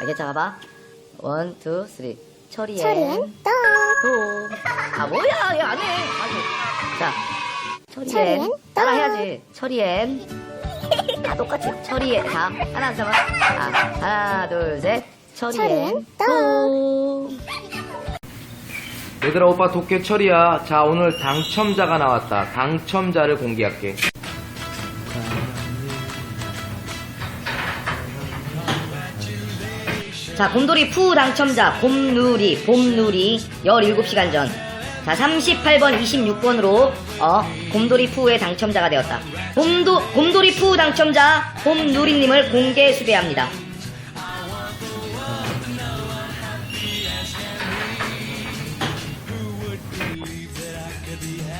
알겠지? 봐봐. 원, 투, 쓰리. 처리엔. 처리엔 떡 도. 아, 뭐야. 얘 안 해. 아주. 자. 처리엔. 처리엔 따라 떡. 해야지. 처리엔. 다 똑같이. 처리엔. 다. 하나, 둘, 셋. 아, 하나, 둘, 셋. 처리엔. 처리엔 떡. 도. 얘들아 오빠 도깨 철이야 자 오늘 당첨자가 나왔다 당첨자를 공개할게 자, 곰돌이 푸 당첨자, 봄누리, 봄누리, 17시간 전. 자, 38번, 26번으로, 어, 곰돌이 푸의 당첨자가 되었다. 곰도, 곰돌이 푸 당첨자, 봄누리님을 공개 수배합니다.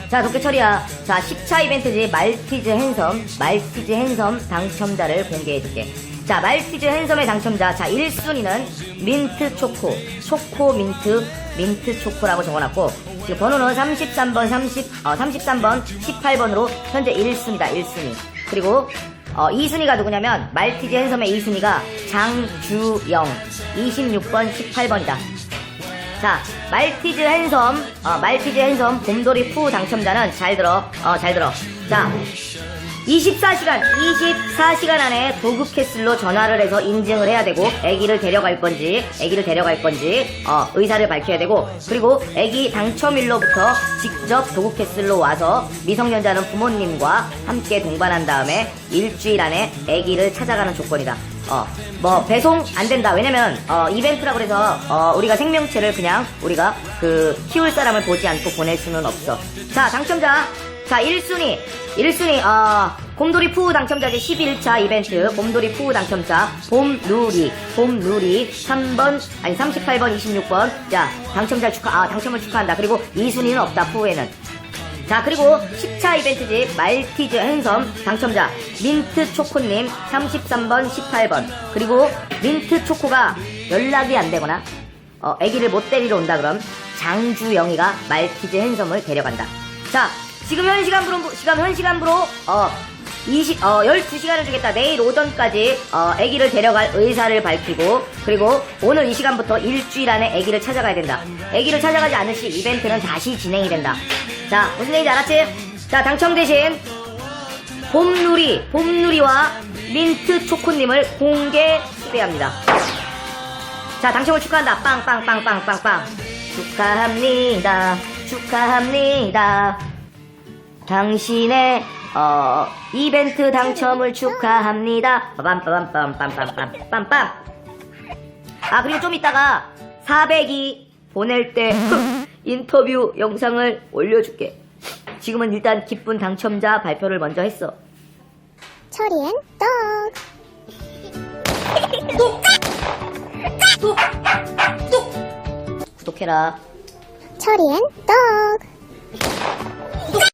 자, 도깨철이야. 자, 10차 이벤트지 말티즈 핸섬, 말티즈 핸섬 당첨자를 공개해줄게. 자, 말티즈 핸섬의 당첨자. 자, 1순위는 민트 초코, 초코 민트, 민트 초코라고 적어놨고, 지금 번호는 33번, 30, 어, 33번, 18번으로 현재 1순위다, 1순위. 그리고, 어, 2순위가 누구냐면, 말티즈 핸섬의 2순위가 장주영, 26번, 18번이다. 자, 말티즈 핸섬, 어, 말티즈 핸섬 곰돌이 푸 당첨자는 잘 들어, 어, 잘 들어. 자, 24시간, 24시간 안에 고급 캐슬로 전화를 해서 인증을 해야 되고, 아기를 데려갈 건지, 아기를 데려갈 건지, 어, 의사를 밝혀야 되고, 그리고 아기 당첨일로부터 직접 도급 캐슬로 와서 미성년자는 부모님과 함께 동반한 다음에 일주일 안에 아기를 찾아가는 조건이다. 어, 뭐, 배송 안 된다. 왜냐면, 어, 이벤트라고 그래서, 어, 우리가 생명체를 그냥, 우리가 그, 키울 사람을 보지 않고 보낼 수는 없어. 자, 당첨자. 자, 1순위. 1순위, 어, 곰돌이 푸우 당첨자 제 11차 이벤트. 곰돌이 푸우 당첨자. 봄누리. 봄누리. 3번, 아니, 38번, 26번. 자, 당첨자 축하, 아, 당첨을 축하한다. 그리고 2순위는 없다, 푸우에는. 자 그리고 10차 이벤트지 말티즈 핸섬 당첨자 민트 초코님 33번 18번 그리고 민트 초코가 연락이 안 되거나 어, 아기를 못 데리러 온다 그럼 장주영이가 말티즈 핸섬을 데려간다 자 지금 현 시간부로 시간 현 시간부로 어 20, 어, 12시간을 주겠다. 내일 오전까지, 어, 아기를 데려갈 의사를 밝히고, 그리고 오늘 이 시간부터 일주일 안에 아기를 찾아가야 된다. 아기를 찾아가지 않을 시 이벤트는 다시 진행이 된다. 자, 무슨 얘기인지 알았지? 자, 당첨 대신, 봄누리, 봄누리와 민트 초코님을 공개 수배합니다. 자, 당첨을 축하한다. 빵빵빵빵빵빵. 축하합니다. 축하합니다. 당신의 어 이벤트 당첨을 축하합니다. 빰빰빰빰빰빰빰빰빰. 아 그리고 좀 이따가 400이 보낼 때 인터뷰 영상을 올려줄게. 지금은 일단 기쁜 당첨자 발표를 먼저 했어. 처리엔 떡 구독해라. 처리엔 떡